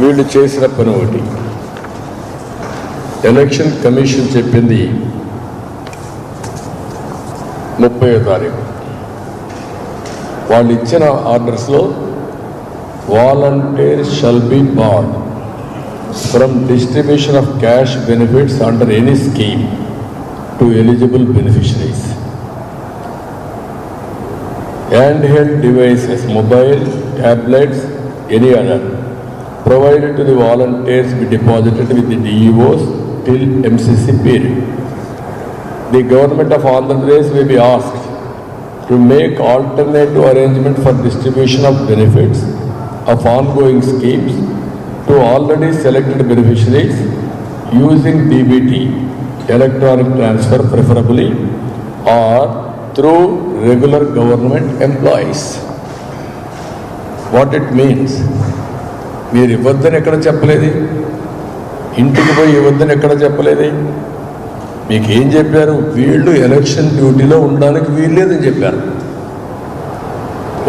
వీళ్ళు చేసిన పని ఒకటి. ఎలక్షన్ కమిషన్ చెప్పింది ముప్పై తారీఖు. వాళ్ళు ఇచ్చిన ఆర్డర్స్లో volunteer shall be barred from distribution of cash benefits under any scheme to eligible beneficiaries. Hand held devices mobile tablets any other. Provided to the volunteers be deposited with the DEOs till MCC period. The government of Andhra Pradesh may be asked to make alternative arrangement for distribution of benefits of ongoing schemes to already selected beneficiaries using DBT, electronic transfer preferably, or through regular government employees. What it means? మీరు ఇవ్వద్దని ఎక్కడ చెప్పలేదు? ఇంటికి పోయి ఇవ్వద్దని ఎక్కడ చెప్పలేదు? మీకేం చెప్పారు? వీళ్ళు ఎలక్షన్ డ్యూటీలో ఉండడానికి వీల్లేదని చెప్పారు.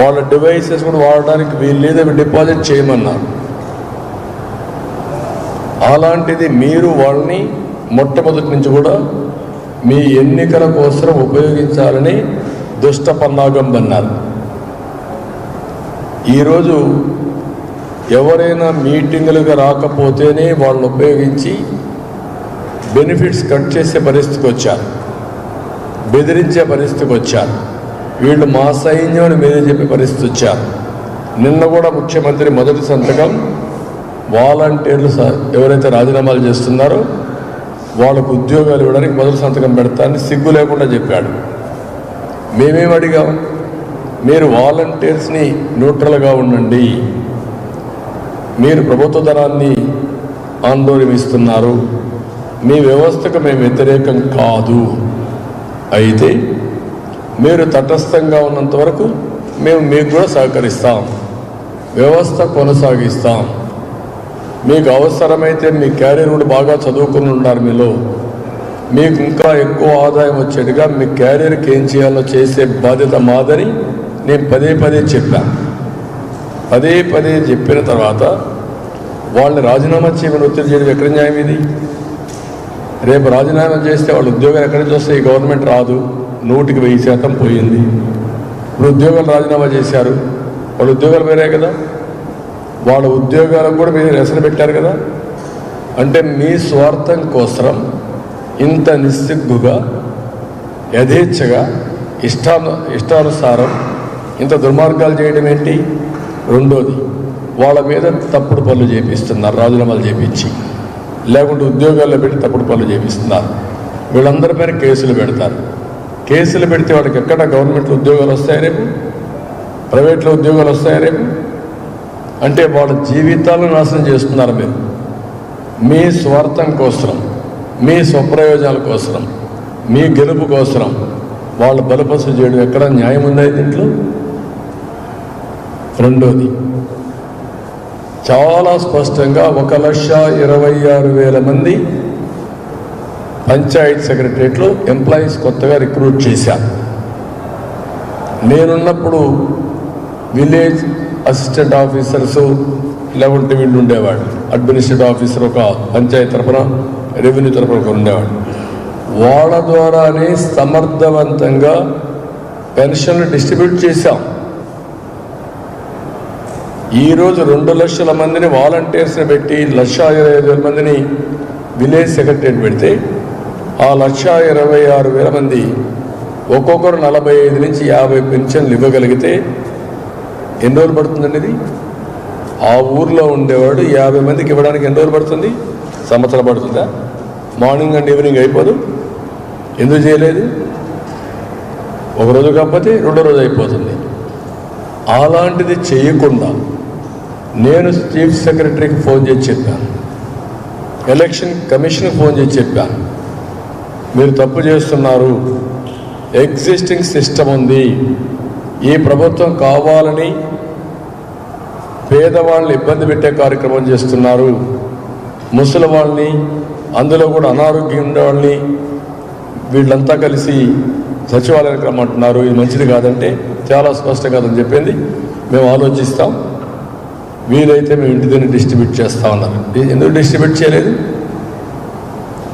వాళ్ళ డివైసెస్ కూడా వాడడానికి వీల్లేదు అవి డిపాజిట్ చేయమన్నారు. అలాంటిది మీరు వాళ్ళని మొట్టమొదటి నుంచి కూడా మీ ఎన్నికల కోసం ఉపయోగించాలని దుష్ట పన్నాగం అన్నారు. ఈరోజు ఎవరైనా మీటింగులుగా రాకపోతేనే వాళ్ళు ఉపయోగించి బెనిఫిట్స్ కట్ చేసే పరిస్థితికి వచ్చారు. బెదిరించే పరిస్థితికి వచ్చారు. వీళ్ళు మా సైన్యం అని మీరే చెప్పే పరిస్థితి వచ్చారు. నిన్న కూడా ముఖ్యమంత్రి మొదటి సంతకం వాలంటీర్లు స- ఎవరైతే రాజీనామాలు చేస్తున్నారో వాళ్ళకు ఉద్యోగాలు ఇవ్వడానికి మొదటి సంతకం పెడతానని సిగ్గు లేకుండా చెప్పాడు. మేమేం అడిగాం? మీరు వాలంటీర్స్ని న్యూట్రల్గా ఉండండి. మీరు ప్రభుత్వ ధనాన్ని ఆందోళనిస్తున్నారు మీ వ్యవస్థకు మేము వ్యతిరేకం కాదు. అయితే మీరు తటస్థంగా ఉన్నంత వరకు మేము మీకు కూడా సహకరిస్తాం. వ్యవస్థ కొనసాగిస్తాం. మీకు అవసరమైతే మీ క్యారియర్ కూడా బాగా చదువుకుని ఉన్నారు మీలో. మీకు ఇంకా ఎక్కువ ఆదాయం వచ్చేట్టుగా మీ క్యారియర్కి ఏం చేయాలో చేసే బాధ్యత మాదని నేను పదే పదే చెప్పాను. పదే పదే చెప్పిన తర్వాత వాళ్ళని రాజీనామా చేయమని ఒత్తిడి చేయడం ఎక్కడ న్యాయం ఇది? రేపు రాజీనామా చేస్తే వాళ్ళ ఉద్యోగాలు ఎక్కడి నుంచి వస్తే ఈ గవర్నమెంట్ రాదు. నూటికి వెయ్యి శాతం పోయింది. ఇప్పుడు ఉద్యోగాలు రాజీనామా చేశారు. వాళ్ళ ఉద్యోగాలు వేరే కదా? వాళ్ళ ఉద్యోగాలకు కూడా మీరు రెసలు పెట్టారు కదా? అంటే మీ స్వార్థం కోసం ఇంత నిస్సిగ్గుగా యథేచ్ఛగా ఇష్టాను ఇష్టానుసారం ఇంత దుర్మార్గాలు చేయడం ఏంటి? రెండోది వాళ్ళ మీద తప్పుడు పనులు చేపిస్తున్నారు రాజీనామాలు చేపించి. లేకుంటే ఉద్యోగాల్లో పెట్టి తప్పుడు పనులు చేపిస్తున్నారు. వీళ్ళందరి పైన కేసులు పెడతారు. కేసులు పెడితే వాడికి ఎక్కడ గవర్నమెంట్ ఉద్యోగాలు వస్తాయి రేపు? ప్రైవేట్లో ఉద్యోగాలు వస్తాయి రేపు? అంటే వాళ్ళ జీవితాలను నాశనం చేస్తున్నారు మీరు. మీ స్వార్థం కోసం మీ స్వప్రయోజనాల కోసం మీ గెలుపు కోసం వాళ్ళు బలపసం చేయడం ఎక్కడ న్యాయం ఉందా దీంట్లో? రెండోది. చాలా స్పష్టంగా ఒక లక్ష ఇరవై ఆరు వేల మంది పంచాయత్ సెక్రటరియట్లో ఎంప్లాయీస్ కొత్తగా రిక్రూట్ చేశాను నేనున్నప్పుడు విలేజ్ అసిస్టెంట్ ఆఫీసర్స్ లేకుంటే వీళ్ళు ఉండేవాడు అడ్మినిస్ట్రేటివ్ ఆఫీసర్ ఒక పంచాయత్ తరఫున రెవెన్యూ తరఫున ఒక ఉండేవాడు వాళ్ళ ద్వారానే సమర్థవంతంగా పెన్షన్లు డిస్ట్రిబ్యూట్ చేశాం. ఈరోజు రెండు లక్షల మందిని వాలంటీర్స్ని పెట్టి లక్ష ఇరవై ఐదు వేల మందిని విలేజ్ సెక్రటరీ పెడితే ఆ లక్ష ఇరవై ఆరు వేల మంది ఒక్కొక్కరు నలభై ఐదు నుంచి యాభై పెన్షన్లు ఇవ్వగలిగితే ఎన్ని రోజులు పడుతుందండి ఇది? ఆ ఊర్లో ఉండేవాడు యాభై మందికి ఇవ్వడానికి ఎన్ని రోజులు పడుతుంది? సంవత్సరం పడుతుందా? మార్నింగ్ అండ్ ఈవినింగ్ అయిపోదు? ఎందుకు చేయలేదు? ఒక రోజు కాకపోతే రెండో రోజు అయిపోతుంది. అలాంటిది చేయకుండా నేను చీఫ్ సెక్రటరీకి ఫోన్ చేసి చెప్పాను ఎలక్షన్ కమిషన్కి ఫోన్ చేసి చెప్పాను మీరు తప్పు చేస్తున్నారు. ఎగ్జిస్టింగ్ సిస్టమ్ ఉంది. ఈ ప్రభుత్వం కావాలని పేదవాళ్ళని ఇబ్బంది పెట్టే కార్యక్రమం చేస్తున్నారు. ముసలి వాళ్ళని అందులో కూడా అనారోగ్యం ఉండేవాళ్ళని వీళ్ళంతా కలిసి సచివాలయానికి రమ్మంటున్నారు. ఇది మంచిది కాదంటే చాలా స్పష్టం కాదని చెప్పింది. మేము ఆలోచిస్తాం. వీలైతే మేము ఇంటి దగ్గర డిస్ట్రిబ్యూట్ చేస్తా ఉన్నారు ఎందుకు డిస్ట్రిబ్యూట్ చేయలేదు?